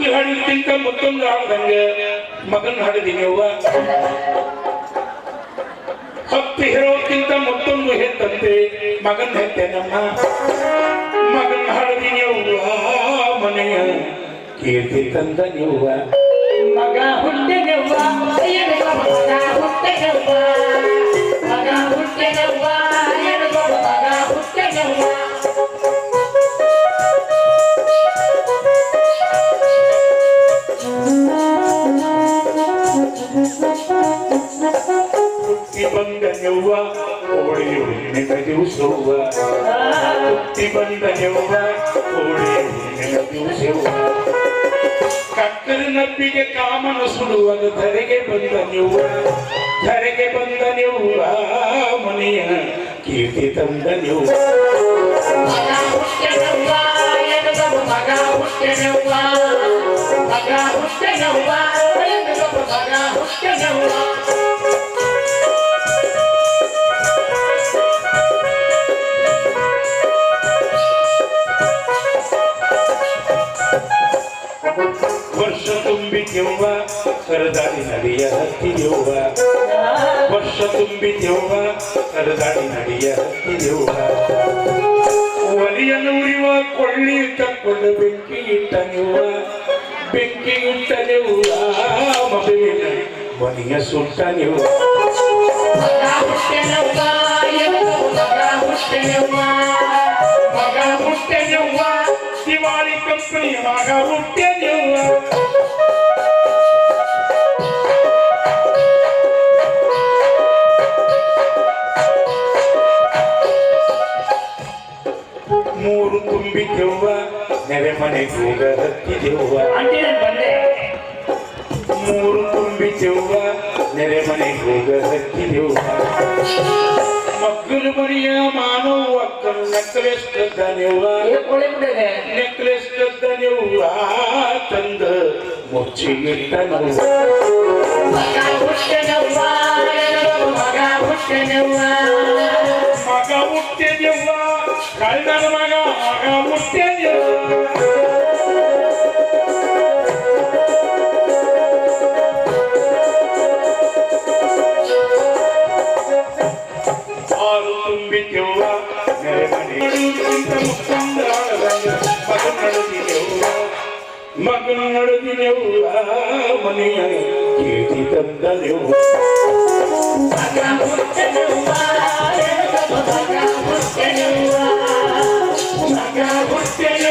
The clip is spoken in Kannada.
ಹತ್ತು ಹಾಡಿದ್ಕಿಂತ ಮತ್ತೊಂದು ಹಾಡ್ದಂಗೆ ಮಗನ್ ಹಾಡಿದೀನಿ ಅವ್ವ. ಹತ್ತು ಹೇಳೋಕ್ಕಿಂತ ಮತ್ತೊಂದು ಹೆತ್ತಂತೆ, ಮಗನ್ ಹೆತ್ತೆ ನಮ್ಮ. ಮಗನ್ ಹಾಡಿದೀನಿ ಅವ್ವ ಮನೆಯ ಕೀರ್ತಿ ತಂದ ನೀವ್ವ ಹುಟ್ಟಿ ಬಂದ ನೆವ್ವ ಹೋಳಿಯು ನಿನ್ನ ದಿವಸವ್ವ ಹುಟ್ಟಿ ಬಂದ ನೆವ್ವ ಹೋಳಿಯು ನಿನ್ನ ದಿವಸವ್ವ ಕಕ್ಕರ ನಬ್ಬಿಗೆ ಕಾಮನ ಸುಡುವಾಗ ಧರೆಗೆ ಬಂದ ನೆವ್ವ ಧರೆಗೆ ಬಂದ ನೆವ್ವ ಮನೆಯ ಕೀರ್ತಿ ತಂದ ನೆವ್ವ ಮಗ ಹುಟ್ಟಿದವ್ವ ಎಡಗ ಮಗ ಹುಟ್ಟಿದವ್ವ ಮಗ ಹುಟ್ಟಿದವ್ವ ಎಡಗ ಮಗ ಹುಟ್ಟಿದವ್ವ ವರ್ಷ ತುಂಬಿದ್ಯವ್ವ ಕರದಾಡಿ ನಡಿಯ ಹತ್ತಿದೆವ್ವ ವರ್ಷ ತುಂಬಿದ್ಯವ್ವ ಕರದಾಡಿ ನಡಿಯ ಹತ್ತಿದೆವ್ವ ಒಲಿಯನ್ನು ಉರಿವ, ಕೊಳ್ಳಿ ತಕ್ಕೊಂಡು ಬೆಂಕಿ ಇಟ್ಟನೆವ್ವ. ನೀವು ಬೆಂಕಿ ಇಟ್ಟನೆವ್ವ ನೀವು ಮಗುವಿನ ಮನೆಯ ಸುಟ್ಟನೆವ್ವ. ನೀವು ಮಗ ಹುಟ್ಟೆಯವ್ವ ದಿವಾಳಿ ಕಂಪನಿ ಮಗ ಹುಟ್ಟೆಯವ್ವ ತುಂಬಿದ್ದೆವ್ವ ನೆರೆ ಮನೆ ಕೂಗ ಹತ್ತಿದೆವ್ವ ಮೂರು ತುಂಬಿದ್ದೆವ್ವ ನೆರೆ ಮನೆ ಕೂಗ ಹತ್ತಿದೆವ್ವ ಮಕ್ಕಳು ಮರಿಯ ಮಾನವ ಅಕ್ಕನ ನೆಕ್ಲೆಸ್ ಕದ್ದನೆವ್ವ ನೆಕ್ಲೆಸ್ ಕದ್ದನೆವ್ವ ತಂದ ಮುಚ್ಚಿಗಿಟ್ಟ ನೋವ ಮಗ ಹುಟ್ಟಿದವ್ವ ಎಡಗ ಮಗ ಹುಟ್ಟಿದವ್ವ. ಮಗ ಹುಟ್ಟಿದೆವ್ವ. ಕಳ್ಳನ ಮಗ ಮಗ ಹುಟ್ಟಿದೆವ್ವ ಆರು ತುಂಬಿದ್ದೆವ್ವ ನೆರೆ ಮನೆಗಿಂತ ಮುತ್ತಂದ ಮಗನ ನಡೆದಿದೆವ್ವ ಮಗನ ನಡೆದಿದೆವ್ವ ಮನೆಯ ಕೀರ್ತಿ ತಂದೆವ್ವ ಮಗ ಹುಟ್ಟಿದವ್ವ Deus